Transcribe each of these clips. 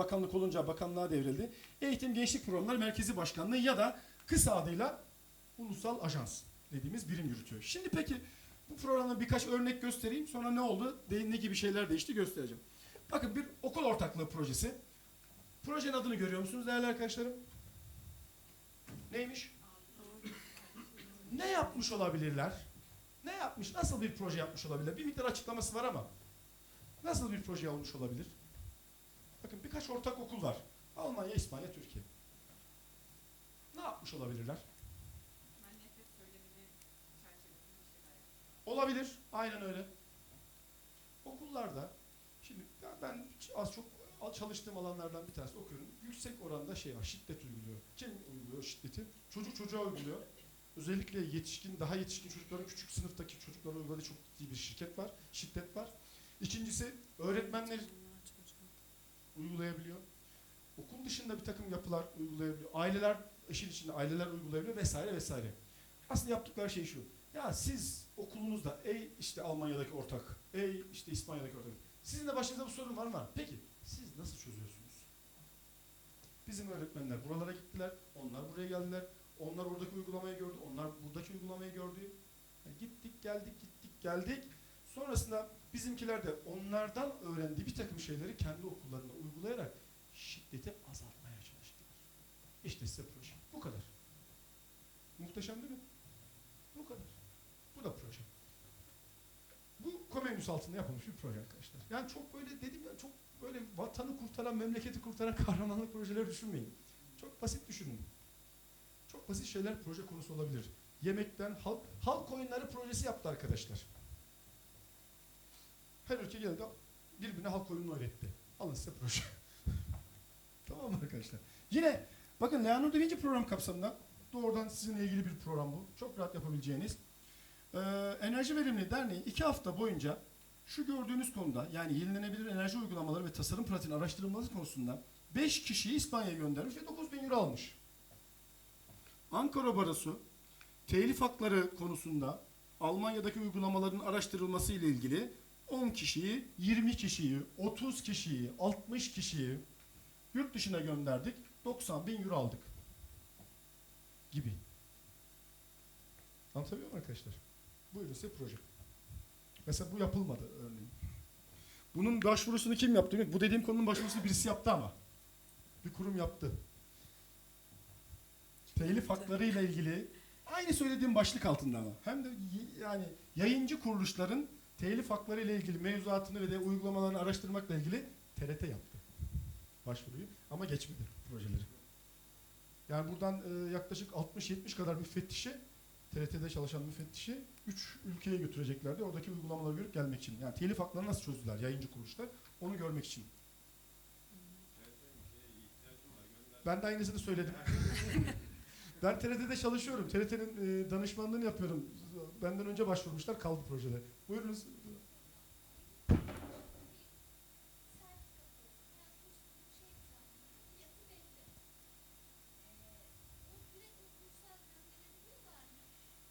bakanlık olunca bakanlığa devrildi. Eğitim Gençlik Programları Merkezi Başkanlığı ya da kısa adıyla Ulusal Ajans dediğimiz birim yürütüyor. Şimdi peki bu programda birkaç örnek göstereyim. Sonra ne oldu? Ne gibi şeyler değişti göstereceğim. Bakın bir okul ortaklığı projesi. Projenin adını görüyor musunuz değerli arkadaşlarım? Neymiş? Ne yapmış olabilirler? Ne yapmış? Nasıl bir proje yapmış olabilirler? Bir miktar açıklaması var ama nasıl bir proje olmuş olabilir? Bakın birkaç ortak okul var. Almanya, İspanya, Türkiye. Ne yapmış olabilirler? Olabilir. Aynen öyle. Okullarda şimdi ben az çok çalıştığım alanlardan bir tanesi okuyorum. Yüksek oranda şey var. Şiddet uyguluyor. Kim uyguluyor şiddeti? Çocuk çocuğa uyguluyor. Özellikle yetişkin, daha yetişkin çocukların küçük sınıftaki çocuklara uyguladığı çok ciddi bir şirket var. Şiddet var. İkincisi öğretmenler uygulayabiliyor. Okul dışında bir takım yapılar uygulayabiliyor. Aileler işin içinde aileler uygulayabiliyor vesaire vesaire. Aslında yaptıkları şey şu. Ya siz okulunuzda ey işte Almanya'daki ortak, ey işte İspanya'daki ortak. Sizin de başınızda bu sorun var mı? Peki siz nasıl çözüyorsunuz? Bizim öğretmenler buralara gittiler, onlar buraya geldiler. Onlar oradaki uygulamayı gördü, onlar buradaki uygulamayı gördü. Yani gittik, geldik, gittik, geldik. Sonrasında bizimkiler de onlardan öğrendiği bir takım şeyleri kendi okullarında uygulayarak şiddeti azaltmaya çalıştılar. İşte size proje. Bu kadar. Muhteşem değil mi? Bu kadar. Bu da proje. Bu Komenius altında yapılmış bir proje arkadaşlar. Yani çok böyle dedim ya çok böyle vatanı kurtaran, memleketi kurtaran kahramanlık projeleri düşünmeyin. Çok basit düşünün. Çok basit şeyler proje konusu olabilir. Yemekten halk, halk oyunları projesi yaptı arkadaşlar. Her ülke geldi birbirine halk oyununu öğretti. Alın size proje. tamam mı arkadaşlar? Yine bakın Leonardo Vinci program kapsamında doğrudan sizinle ilgili bir program bu. Çok rahat yapabileceğiniz. Ee, Enerji Verimli Derneği iki hafta boyunca şu gördüğünüz konuda yani yenilenebilir enerji uygulamaları ve tasarım pratiğinin araştırılması konusunda 5 kişiyi İspanya'ya göndermiş ve 9 bin euro almış. Ankara Barosu telif hakları konusunda Almanya'daki uygulamaların araştırılması ile ilgili 10 kişiyi, 20 kişiyi, 30 kişiyi, 60 kişiyi yurt dışına gönderdik. 90 bin euro aldık. Gibi. Anlatabiliyor muyum arkadaşlar? Buyurun size proje. Mesela bu yapılmadı örneğin. Bunun başvurusunu kim yaptı? Bu dediğim konunun başvurusunu birisi yaptı ama. Bir kurum yaptı. Telif hakları ile ilgili aynı söylediğim başlık altında ama. Hem de yani yayıncı kuruluşların telif hakları ile ilgili mevzuatını ve de uygulamalarını araştırmakla ilgili TRT yaptı başvuruyu ama geçmedi projeleri. Yani buradan e, yaklaşık 60-70 kadar müfettişi TRT'de çalışan müfettişi 3 ülkeye götüreceklerdi. Oradaki uygulamaları görüp gelmek için. Yani telif haklarını nasıl çözdüler yayıncı kuruluşlar onu görmek için. Ben de aynısını söyledim. ben TRT'de çalışıyorum. TRT'nin e, danışmanlığını yapıyorum. Benden önce başvurmuşlar kaldı projede. Buyurunuz.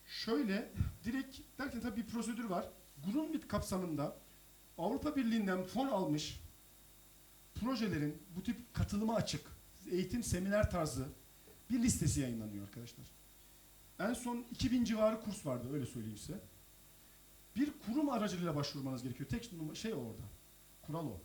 Şöyle direkt derken tabii bir prosedür var. Grunwald kapsamında Avrupa Birliği'nden fon almış projelerin bu tip katılıma açık eğitim seminer tarzı bir listesi yayınlanıyor arkadaşlar. En son 2000 civarı kurs vardı öyle söyleyeyim size. Bir kurum aracılığıyla başvurmanız gerekiyor. Tek şey orada. Kural o.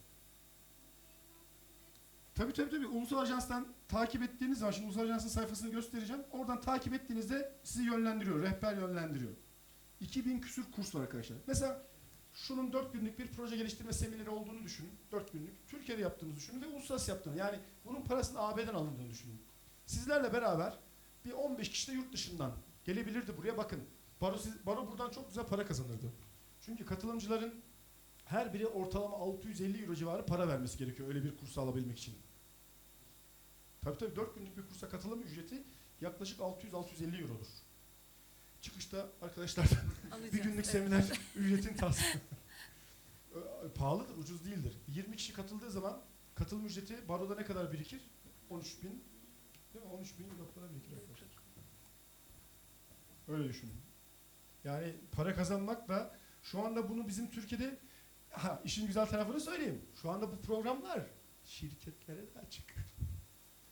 Tabii tabii tabii. Ulusal Ajans'tan takip ettiğiniz zaman, şimdi Ulusal Ajans'ın sayfasını göstereceğim. Oradan takip ettiğinizde sizi yönlendiriyor, rehber yönlendiriyor. 2000 küsür kurs var arkadaşlar. Mesela şunun 4 günlük bir proje geliştirme semineri olduğunu düşünün. 4 günlük. Türkiye'de yaptığınızı düşünün ve uluslararası yaptığını. Yani bunun parasının AB'den alındığını düşünün. Sizlerle beraber bir 15 kişi de yurt dışından gelebilirdi buraya. Bakın baro, siz- baro buradan çok güzel para kazanırdı. Çünkü katılımcıların her biri ortalama 650 euro civarı para vermesi gerekiyor öyle bir kursu alabilmek için. Tabii tabii 4 günlük bir kursa katılım ücreti yaklaşık 600-650 eurodur. Çıkışta arkadaşlar bir günlük seminer ücretin tavsiye. Ö- Pahalıdır, ucuz değildir. 20 kişi katıldığı zaman katılım ücreti baroda ne kadar birikir? 13 bin, değil mi? 13 bin para birikir arkadaşlar. Öyle düşünün. Yani para kazanmak da şu anda bunu bizim Türkiye'de ha, işin güzel tarafını söyleyeyim. Şu anda bu programlar şirketlere de açık.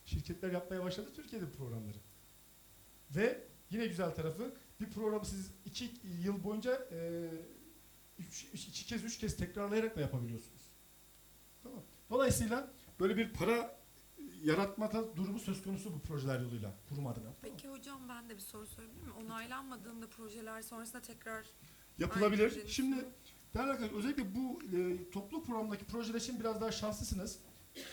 Şirketler yapmaya başladı Türkiye'de bu programları. Ve yine güzel tarafı bir programı siz iki yıl boyunca e, üç- iki kez üç kez tekrarlayarak da yapabiliyorsunuz. Tamam. Dolayısıyla böyle bir para yaratmada durumu söz konusu bu projeler yoluyla kurum adına. Peki hocam ben de bir soru sorabilir miyim? Onaylanmadığında projeler sonrasında tekrar Yapılabilir. Şimdi değerli arkadaşlar özellikle bu e, toplu programdaki projeler için biraz daha şanslısınız.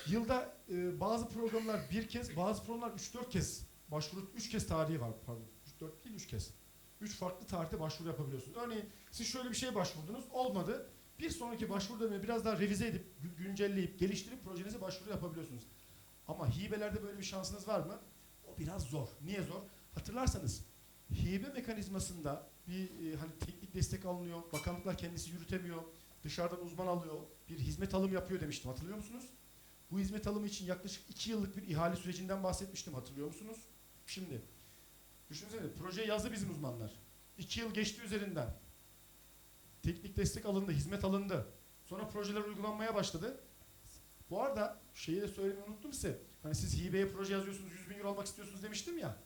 Yılda e, bazı programlar bir kez, bazı programlar 3-4 kez başvuru, 3 kez tarihi var pardon. 4 değil 3 kez. 3 farklı tarihte başvuru yapabiliyorsunuz. Örneğin siz şöyle bir şeye başvurdunuz, olmadı. Bir sonraki başvuru dönemini biraz daha revize edip, gü- güncelleyip, geliştirip projenize başvuru yapabiliyorsunuz. Ama hibelerde böyle bir şansınız var mı? O biraz zor. Niye zor? Hatırlarsanız hibe mekanizmasında bir e, hani teknik destek alınıyor, bakanlıklar kendisi yürütemiyor, dışarıdan uzman alıyor, bir hizmet alım yapıyor demiştim hatırlıyor musunuz? Bu hizmet alımı için yaklaşık 2 yıllık bir ihale sürecinden bahsetmiştim hatırlıyor musunuz? Şimdi düşünsene proje yazdı bizim uzmanlar. 2 yıl geçti üzerinden. Teknik destek alındı, hizmet alındı. Sonra projeler uygulanmaya başladı. Bu arada şeyi de söylemeyi unuttum size. Hani siz hibeye proje yazıyorsunuz, 100 bin euro almak istiyorsunuz demiştim ya.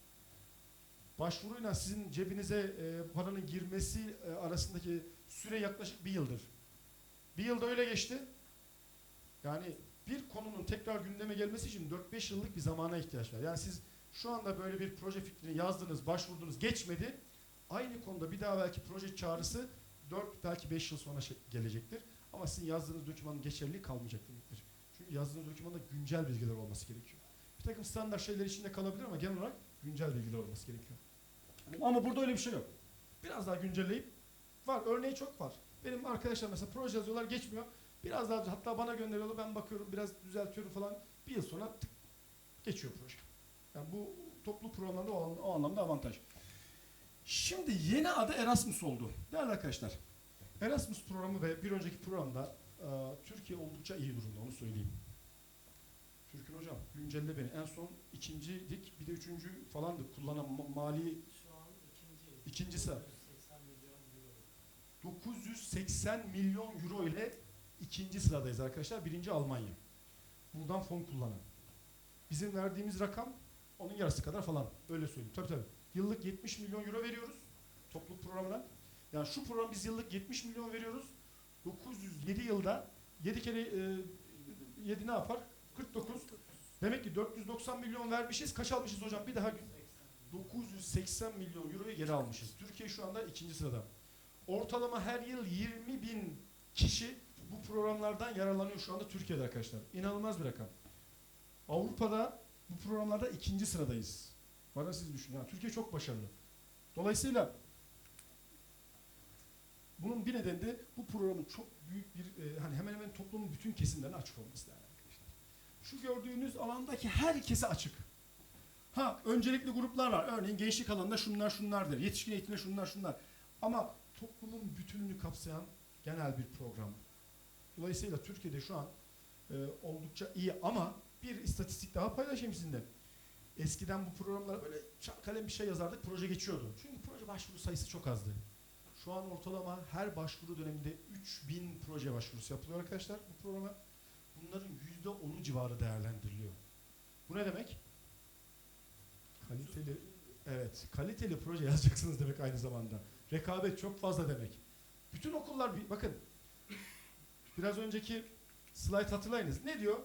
Başvuruyla sizin cebinize e, paranın girmesi e, arasındaki süre yaklaşık bir yıldır. Bir yılda öyle geçti. Yani bir konunun tekrar gündeme gelmesi için 4-5 yıllık bir zamana ihtiyaç var. Yani siz şu anda böyle bir proje fikrini yazdınız, başvurdunuz, geçmedi. Aynı konuda bir daha belki proje çağrısı 4 belki 5 yıl sonra şey- gelecektir. Ama sizin yazdığınız dokümanın geçerliliği kalmayacak demektir. Yazdığınız dokümanda güncel bilgiler olması gerekiyor. Bir takım standart şeyler içinde kalabilir ama genel olarak güncel bilgiler olması gerekiyor. Ama burada öyle bir şey yok. Biraz daha güncelleyip var. Örneği çok var. Benim arkadaşlar mesela proje yazıyorlar geçmiyor. Biraz daha hatta bana gönderiyorlar ben bakıyorum biraz düzeltiyorum falan. Bir yıl sonra tık, geçiyor proje. Yani bu toplu programlarda o, o anlamda avantaj. Şimdi yeni adı Erasmus oldu. Değerli arkadaşlar. Erasmus programı ve bir önceki programda Türkiye oldukça iyi durumda onu söyleyeyim. Türkün hocam güncelle beni. En son ikinciydik bir de üçüncü falandı. Kullanan ma- mali Şu an ikinci. İkincisi. 80 milyon euro. 980 milyon euro ile ikinci sıradayız arkadaşlar. Birinci Almanya. Buradan fon kullanan. Bizim verdiğimiz rakam onun yarısı kadar falan. Öyle söyleyeyim. Tabii tabii. Yıllık 70 milyon euro veriyoruz. Topluluk programına. Yani şu program biz yıllık 70 milyon veriyoruz. 907 yılda 7 kere e, 7 ne yapar? 49. Demek ki 490 milyon vermişiz. Kaç almışız hocam? Bir daha 980 milyon euroyu geri almışız. Türkiye şu anda ikinci sırada. Ortalama her yıl 20 bin kişi bu programlardan yararlanıyor şu anda Türkiye'de arkadaşlar. İnanılmaz bir rakam. Avrupa'da bu programlarda ikinci sıradayız. Bana siz düşünün. Yani Türkiye çok başarılı. Dolayısıyla bunun bir nedeni de bu programın çok büyük bir e, hani hemen hemen toplumun bütün kesimlerine açık olması arkadaşlar. Şu gördüğünüz alandaki herkese açık. Ha öncelikli gruplar var. Örneğin gençlik alanında şunlar şunlardır. Yetişkin eğitimde şunlar şunlar. Ama toplumun bütününü kapsayan genel bir program. Dolayısıyla Türkiye'de şu an e, oldukça iyi ama bir istatistik daha paylaşayım sizinle. Eskiden bu programlara böyle kalem bir şey yazardık, proje geçiyordu. Çünkü proje başvuru sayısı çok azdı. Şu an ortalama her başvuru döneminde 3000 proje başvurusu yapılıyor arkadaşlar bu programa. Bunların %10'u civarı değerlendiriliyor. Bu ne demek? Kaliteli, evet, kaliteli proje yazacaksınız demek aynı zamanda. Rekabet çok fazla demek. Bütün okullar, bakın, biraz önceki slide hatırlayınız. Ne diyor?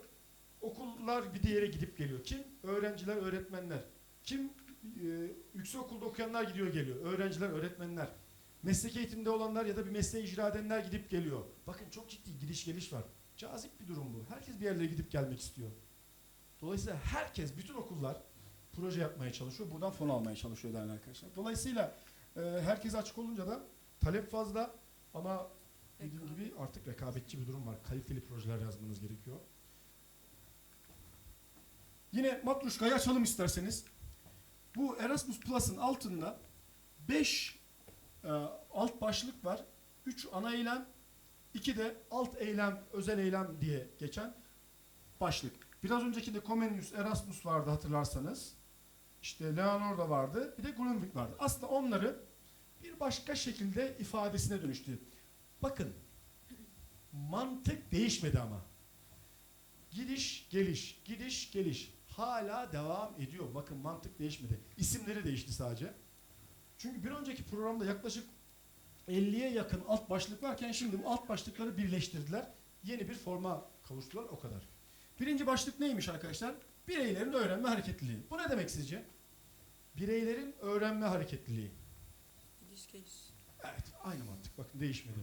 Okullar bir diğere gidip geliyor. Kim? Öğrenciler, öğretmenler. Kim? Ee, yüksek okulda okuyanlar gidiyor geliyor. Öğrenciler, öğretmenler. Meslek eğitimde olanlar ya da bir mesleği icra edenler gidip geliyor. Bakın çok ciddi gidiş geliş var. Cazip bir durum bu. Herkes bir yerlere gidip gelmek istiyor. Dolayısıyla herkes, bütün okullar proje yapmaya çalışıyor. Buradan fon almaya çalışıyor değerli arkadaşlar. Dolayısıyla e, herkes açık olunca da talep fazla ama dediğim gibi artık rekabetçi bir durum var. Kaliteli projeler yazmanız gerekiyor. Yine Matruşka'yı açalım isterseniz. Bu Erasmus Plus'ın altında 5 alt başlık var. 3 ana eylem, 2 de alt eylem, özel eylem diye geçen başlık. Biraz önceki de Comenius Erasmus vardı hatırlarsanız. İşte Leonor da vardı. Bir de Grundtvig vardı. Aslında onları bir başka şekilde ifadesine dönüştü. Bakın mantık değişmedi ama. Gidiş, geliş, gidiş, geliş. Hala devam ediyor. Bakın mantık değişmedi. İsimleri değişti sadece. Çünkü bir önceki programda yaklaşık 50'ye yakın alt başlık varken şimdi bu alt başlıkları birleştirdiler. Yeni bir forma kavuştular o kadar. Birinci başlık neymiş arkadaşlar? Bireylerin öğrenme hareketliliği. Bu ne demek sizce? Bireylerin öğrenme hareketliliği. Evet, aynı mantık. Bakın değişmedi.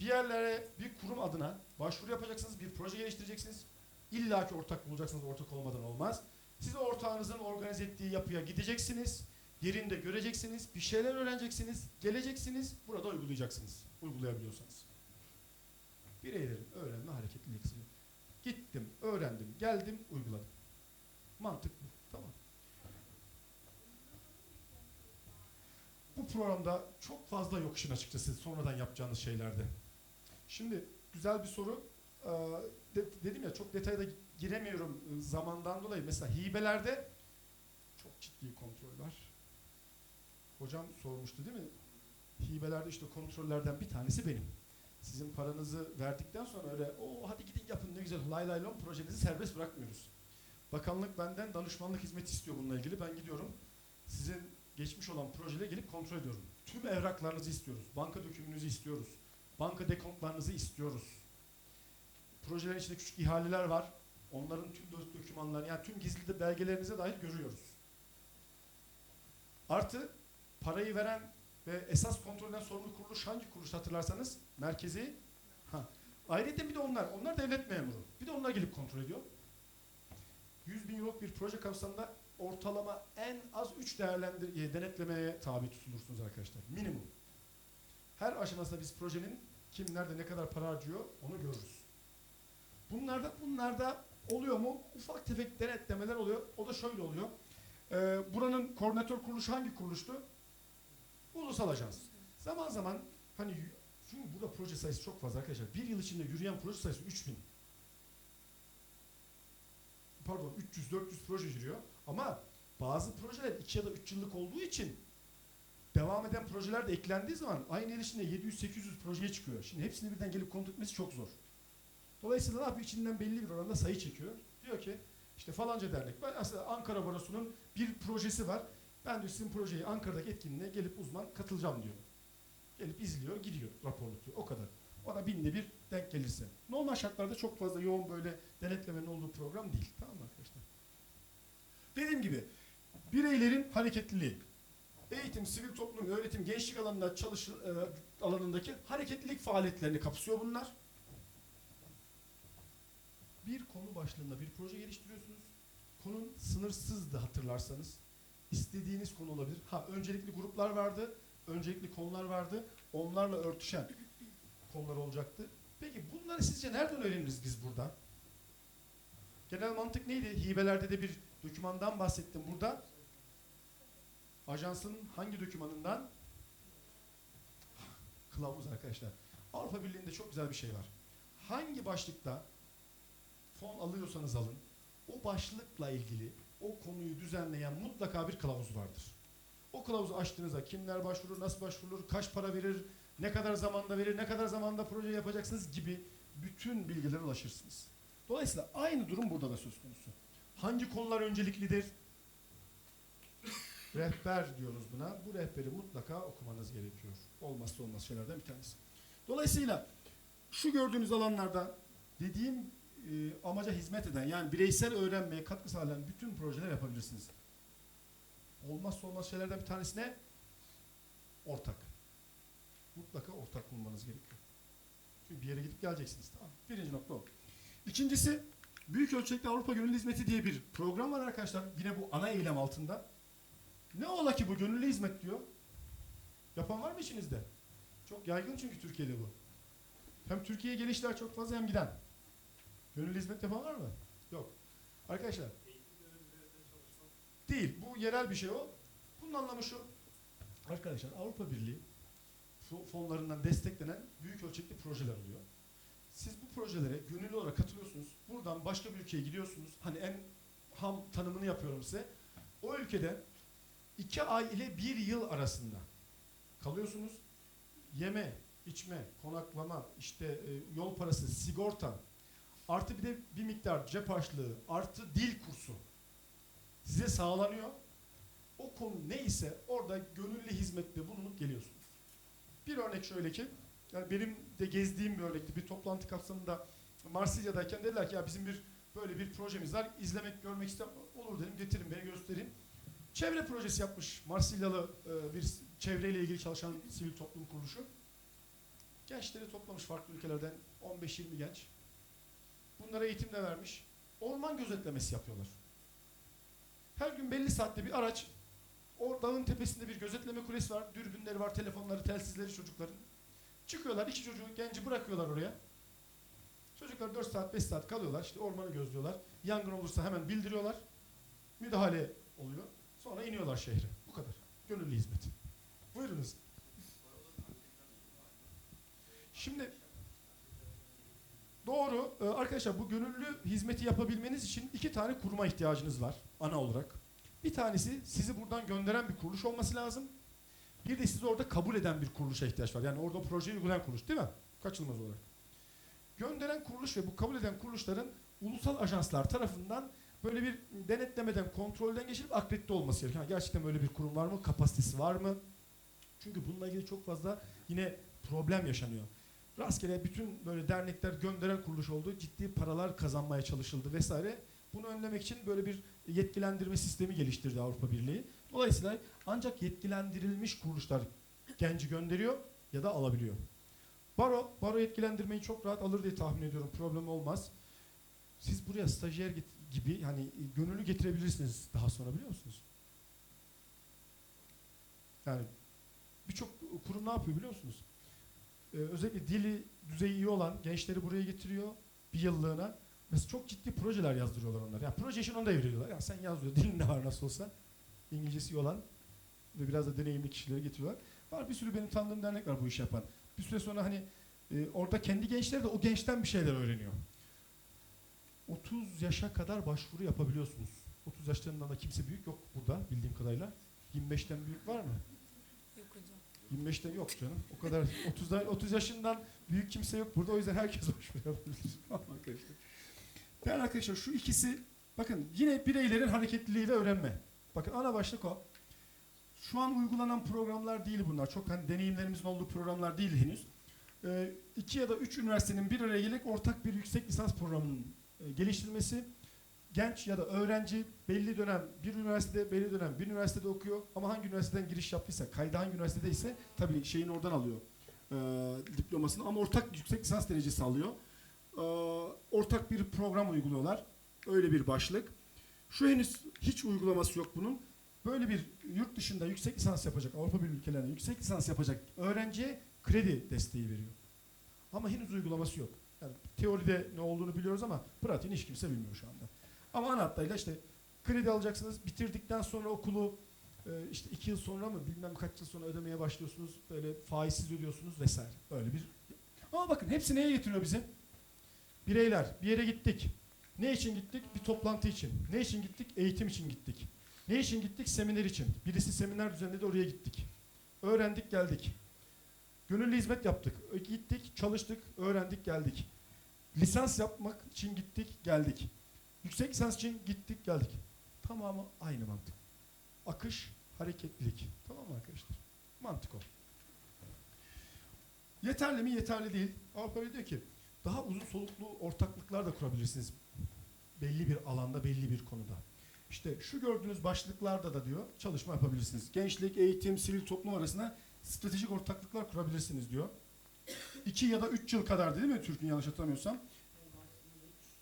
Bir yerlere, bir kurum adına başvuru yapacaksınız, bir proje geliştireceksiniz. İlla ki ortak bulacaksınız, ortak olmadan olmaz. Siz ortağınızın organize ettiği yapıya gideceksiniz, yerinde göreceksiniz, bir şeyler öğreneceksiniz, geleceksiniz, burada uygulayacaksınız, uygulayabiliyorsanız. Bireylerin öğrenme hareketliliği kısaca. Gittim, öğrendim, geldim, uyguladım. Mantık bu. Tamam. Bu programda çok fazla yok işin açıkçası sonradan yapacağınız şeylerde. Şimdi güzel bir soru. Ee, de- dedim ya çok detaya da giremiyorum e, zamandan dolayı. Mesela hibelerde çok ciddi kontrol var. Hocam sormuştu değil mi? Hibelerde işte kontrollerden bir tanesi benim. Sizin paranızı verdikten sonra öyle o hadi gidin yapın ne güzel lay lay lom projenizi serbest bırakmıyoruz. Bakanlık benden danışmanlık hizmeti istiyor bununla ilgili. Ben gidiyorum. Sizin geçmiş olan projeyle gelip kontrol ediyorum. Tüm evraklarınızı istiyoruz. Banka dökümünüzü istiyoruz. Banka dekontlarınızı istiyoruz. Projelerin içinde küçük ihaleler var. Onların tüm dokümanlarını yani tüm gizli belgelerinize dair görüyoruz. Artı parayı veren ve esas kontrolden sorumlu kuruluş hangi kuruluş hatırlarsanız merkezi. Ha. Ayrıca bir de onlar. Onlar devlet memuru. Bir de onlar gelip kontrol ediyor. 100 bin euroluk bir proje kapsamında ortalama en az 3 değerlendir e, denetlemeye tabi tutulursunuz arkadaşlar. Minimum. Her aşamasında biz projenin kim nerede ne kadar para harcıyor onu görürüz. Bunlarda bunlarda oluyor mu? Ufak tefek denetlemeler oluyor. O da şöyle oluyor. Ee, buranın koordinatör kuruluşu hangi kuruluştu? Ulusal Ajans. Zaman zaman hani çünkü burada proje sayısı çok fazla arkadaşlar. Bir yıl içinde yürüyen proje sayısı 3000. Pardon 300-400 proje yürüyor. Ama bazı projeler 2 ya da 3 yıllık olduğu için devam eden projeler de eklendiği zaman aynı içinde 700-800 projeye çıkıyor. Şimdi hepsini birden gelip kontrol etmesi çok zor. Dolayısıyla ne yapıyor? İçinden belli bir oranda sayı çekiyor. Diyor ki işte falanca dernek. Aslında Ankara Barosu'nun bir projesi var. Ben diyor sizin projeyi Ankara'daki etkinliğine gelip uzman katılacağım diyor. Gelip izliyor, gidiyor, raporluyor. O kadar. Ona binde bir denk gelirse. Normal şartlarda çok fazla yoğun böyle denetlemenin olduğu program değil. Tamam mı arkadaşlar? Dediğim gibi bireylerin hareketliliği. Eğitim, sivil toplum, öğretim, gençlik alanında çalış e, alanındaki hareketlilik faaliyetlerini kapsıyor bunlar. Bir konu başlığında bir proje geliştiriyorsunuz. Konun sınırsızdı hatırlarsanız. İstediğiniz konu olabilir. Ha öncelikli gruplar vardı, öncelikli konular vardı. Onlarla örtüşen konular olacaktı. Peki bunları sizce nereden öğreniriz biz burada? Genel mantık neydi? Hibelerde de bir dokümandan bahsettim. Burada ajansın hangi dokümanından? Kılavuz arkadaşlar. Avrupa Birliği'nde çok güzel bir şey var. Hangi başlıkta fon alıyorsanız alın, o başlıkla ilgili o konuyu düzenleyen mutlaka bir kılavuz vardır. O kılavuzu açtığınızda kimler başvurur, nasıl başvurulur, kaç para verir, ne kadar zamanda verir, ne kadar zamanda proje yapacaksınız gibi bütün bilgilere ulaşırsınız. Dolayısıyla aynı durum burada da söz konusu. Hangi konular önceliklidir? Rehber diyoruz buna. Bu rehberi mutlaka okumanız gerekiyor. Olmazsa olmaz şeylerden bir tanesi. Dolayısıyla şu gördüğünüz alanlarda dediğim e, amaca hizmet eden yani bireysel öğrenmeye katkı sağlayan bütün projeler yapabilirsiniz. Olmazsa olmaz şeylerden bir tanesi ne? Ortak. Mutlaka ortak bulmanız gerekiyor. Çünkü bir yere gidip geleceksiniz. Tamam. Birinci nokta o. İkincisi Büyük Ölçekli Avrupa Gönüllü Hizmeti diye bir program var arkadaşlar. Yine bu ana eylem altında. Ne ola ki bu gönüllü hizmet diyor. Yapan var mı içinizde? Çok yaygın çünkü Türkiye'de bu. Hem Türkiye'ye gelişler çok fazla hem giden. Gönüllü hizmet yapan var mı? Yok. Arkadaşlar değil. Bu yerel bir şey o. Bunun anlamı şu. Arkadaşlar Avrupa Birliği fo- fonlarından desteklenen büyük ölçekli projeler oluyor. Siz bu projelere gönüllü olarak katılıyorsunuz. Buradan başka bir ülkeye gidiyorsunuz. Hani en ham tanımını yapıyorum size. O ülkede iki ay ile bir yıl arasında kalıyorsunuz. Yeme, içme, konaklama, işte e, yol parası, sigorta artı bir de bir miktar cep harçlığı artı dil kursu size sağlanıyor. O konu neyse orada gönüllü hizmette bulunup geliyorsunuz. Bir örnek şöyle ki, yani benim de gezdiğim bir örnekti. Bir toplantı kapsamında Marsilya'dayken dediler ki ya bizim bir böyle bir projemiz var. İzlemek, görmek ister olur dedim. Getirin beni göstereyim. Çevre projesi yapmış Marsilyalı e, bir çevreyle ilgili çalışan sivil toplum kuruluşu. Gençleri toplamış farklı ülkelerden 15-20 genç. Bunlara eğitim de vermiş. Orman gözetlemesi yapıyorlar. Her gün belli saatte bir araç o dağın tepesinde bir gözetleme kulesi var. Dürbünleri var, telefonları, telsizleri çocukların. Çıkıyorlar, iki çocuğu, genci bırakıyorlar oraya. Çocuklar 4 saat, 5 saat kalıyorlar. İşte ormanı gözlüyorlar. Yangın olursa hemen bildiriyorlar. Müdahale oluyor. Sonra iniyorlar şehre. Bu kadar. Gönüllü hizmet. Buyurunuz. Şimdi doğru. Ee, arkadaşlar bu gönüllü hizmeti yapabilmeniz için iki tane kuruma ihtiyacınız var ana olarak. Bir tanesi sizi buradan gönderen bir kuruluş olması lazım. Bir de sizi orada kabul eden bir kuruluşa ihtiyaç var. Yani orada projeyi uygulayan kuruluş değil mi? Kaçınılmaz olarak. Gönderen kuruluş ve bu kabul eden kuruluşların ulusal ajanslar tarafından böyle bir denetlemeden, kontrolden geçirip akredite olması gerekiyor. Gerçekten böyle bir kurum var mı? Kapasitesi var mı? Çünkü bununla ilgili çok fazla yine problem yaşanıyor. Rastgele bütün böyle dernekler gönderen kuruluş oldu. Ciddi paralar kazanmaya çalışıldı vesaire. Bunu önlemek için böyle bir yetkilendirme sistemi geliştirdi Avrupa Birliği. Dolayısıyla ancak yetkilendirilmiş kuruluşlar genci gönderiyor ya da alabiliyor. Baro, baro yetkilendirmeyi çok rahat alır diye tahmin ediyorum. Problem olmaz. Siz buraya stajyer gibi hani gönüllü getirebilirsiniz daha sonra biliyor musunuz? Yani birçok kurum ne yapıyor biliyor musunuz? Ee, özellikle dili düzeyi iyi olan gençleri buraya getiriyor bir yıllığına. Mesela çok ciddi projeler yazdırıyorlar onlar. Ya proje işini onda eviriyorlar. Ya sen yaz diyor. Dilin de var nasıl olsa. İngilizcesi iyi olan ve biraz da deneyimli kişileri getiriyorlar. Var bir sürü benim tanıdığım dernek var bu işi yapan. Bir süre sonra hani e, orada kendi gençleri de o gençten bir şeyler öğreniyor. 30 yaşa kadar başvuru yapabiliyorsunuz. 30 yaşlarından da kimse büyük yok burada bildiğim kadarıyla. 25'ten büyük var mı? Yok hocam. 25'ten yok canım. O kadar 30'dan 30 yaşından büyük kimse yok burada. O yüzden herkes başvuru yapabilir. Arkadaşlar. Değerli arkadaşlar şu ikisi bakın yine bireylerin hareketliliği ve öğrenme. Bakın ana başlık o. Şu an uygulanan programlar değil bunlar. Çok hani deneyimlerimizin olduğu programlar değil henüz. Ee, iki ya da üç üniversitenin bir araya gelip ortak bir yüksek lisans programının e, geliştirilmesi. Genç ya da öğrenci belli dönem bir üniversitede belli dönem bir üniversitede okuyor ama hangi üniversiteden giriş yaptıysa kaydı hangi üniversitede ise tabii şeyini oradan alıyor e, diplomasını ama ortak yüksek lisans derecesi alıyor. E, ortak bir program uyguluyorlar. Öyle bir başlık. Şu henüz hiç uygulaması yok bunun. Böyle bir yurt dışında yüksek lisans yapacak, Avrupa Birliği ülkelerinde yüksek lisans yapacak öğrenciye kredi desteği veriyor. Ama henüz uygulaması yok. Yani teoride ne olduğunu biliyoruz ama pratiğini hiç kimse bilmiyor şu anda. Ama ana hatlarıyla işte kredi alacaksınız, bitirdikten sonra okulu e, işte iki yıl sonra mı bilmem kaç yıl sonra ödemeye başlıyorsunuz, böyle faizsiz ödüyorsunuz vesaire. Öyle bir. Ama bakın hepsi neye getiriyor bizi? Bireyler bir yere gittik. Ne için gittik? Bir toplantı için. Ne için gittik? Eğitim için gittik. Ne için gittik? Seminer için. Birisi seminer düzenledi oraya gittik. Öğrendik geldik. Gönüllü hizmet yaptık. Gittik, çalıştık, öğrendik, geldik. Lisans yapmak için gittik, geldik. Yüksek lisans için gittik, geldik. Tamamı aynı mantık. Akış, hareketlilik. Tamam mı arkadaşlar? Mantık o. Yeterli mi? Yeterli değil. Avrupa diyor ki daha uzun soluklu ortaklıklar da kurabilirsiniz. Belli bir alanda, belli bir konuda. İşte şu gördüğünüz başlıklarda da diyor çalışma yapabilirsiniz. Gençlik, eğitim, sivil toplum arasında stratejik ortaklıklar kurabilirsiniz diyor. İki ya da üç yıl kadar değil mi Türk'ün yanlış hatırlamıyorsam?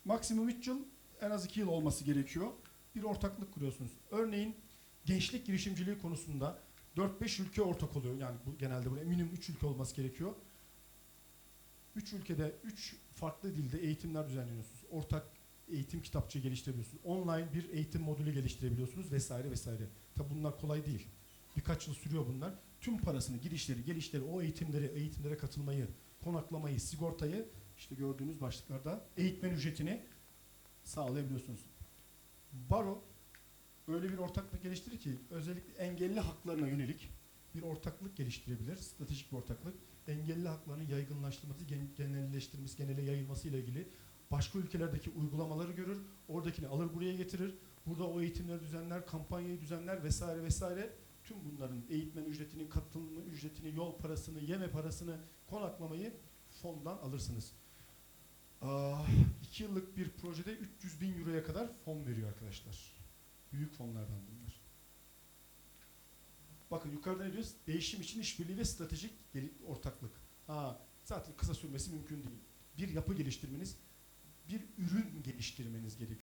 Maksimum üç yıl en az iki yıl olması gerekiyor. Bir ortaklık kuruyorsunuz. Örneğin gençlik girişimciliği konusunda 4-5 ülke ortak oluyor. Yani bu genelde buraya minimum 3 ülke olması gerekiyor. 3 ülkede 3 farklı dilde eğitimler düzenliyorsunuz. Ortak eğitim kitapçığı geliştirebiliyorsunuz. Online bir eğitim modülü geliştirebiliyorsunuz vesaire vesaire. Tabi bunlar kolay değil. Birkaç yıl sürüyor bunlar. Tüm parasını, girişleri, gelişleri, o eğitimleri, eğitimlere katılmayı, konaklamayı, sigortayı işte gördüğünüz başlıklarda eğitmen ücretini sağlayabiliyorsunuz. Baro öyle bir ortaklık geliştirir ki özellikle engelli haklarına yönelik bir ortaklık geliştirebilir. Stratejik bir ortaklık. Engelli haklarının yaygınlaştırması, gen- genelleştirilmesi, genele yayılması ile ilgili başka ülkelerdeki uygulamaları görür, oradakini alır buraya getirir, burada o eğitimleri düzenler, kampanyayı düzenler vesaire vesaire. Tüm bunların eğitmen ücretini, katılımı ücretini, yol parasını, yeme parasını, konaklamayı fondan alırsınız. Aa, iki yıllık bir projede 300 bin euroya kadar fon veriyor arkadaşlar. Büyük fonlardan bunlar. Bakın yukarıda ne diyoruz? Değişim için işbirliği ve stratejik ortaklık. Ha, zaten kısa sürmesi mümkün değil. Bir yapı geliştirmeniz, bir ürün geliştirmeniz gerekiyor.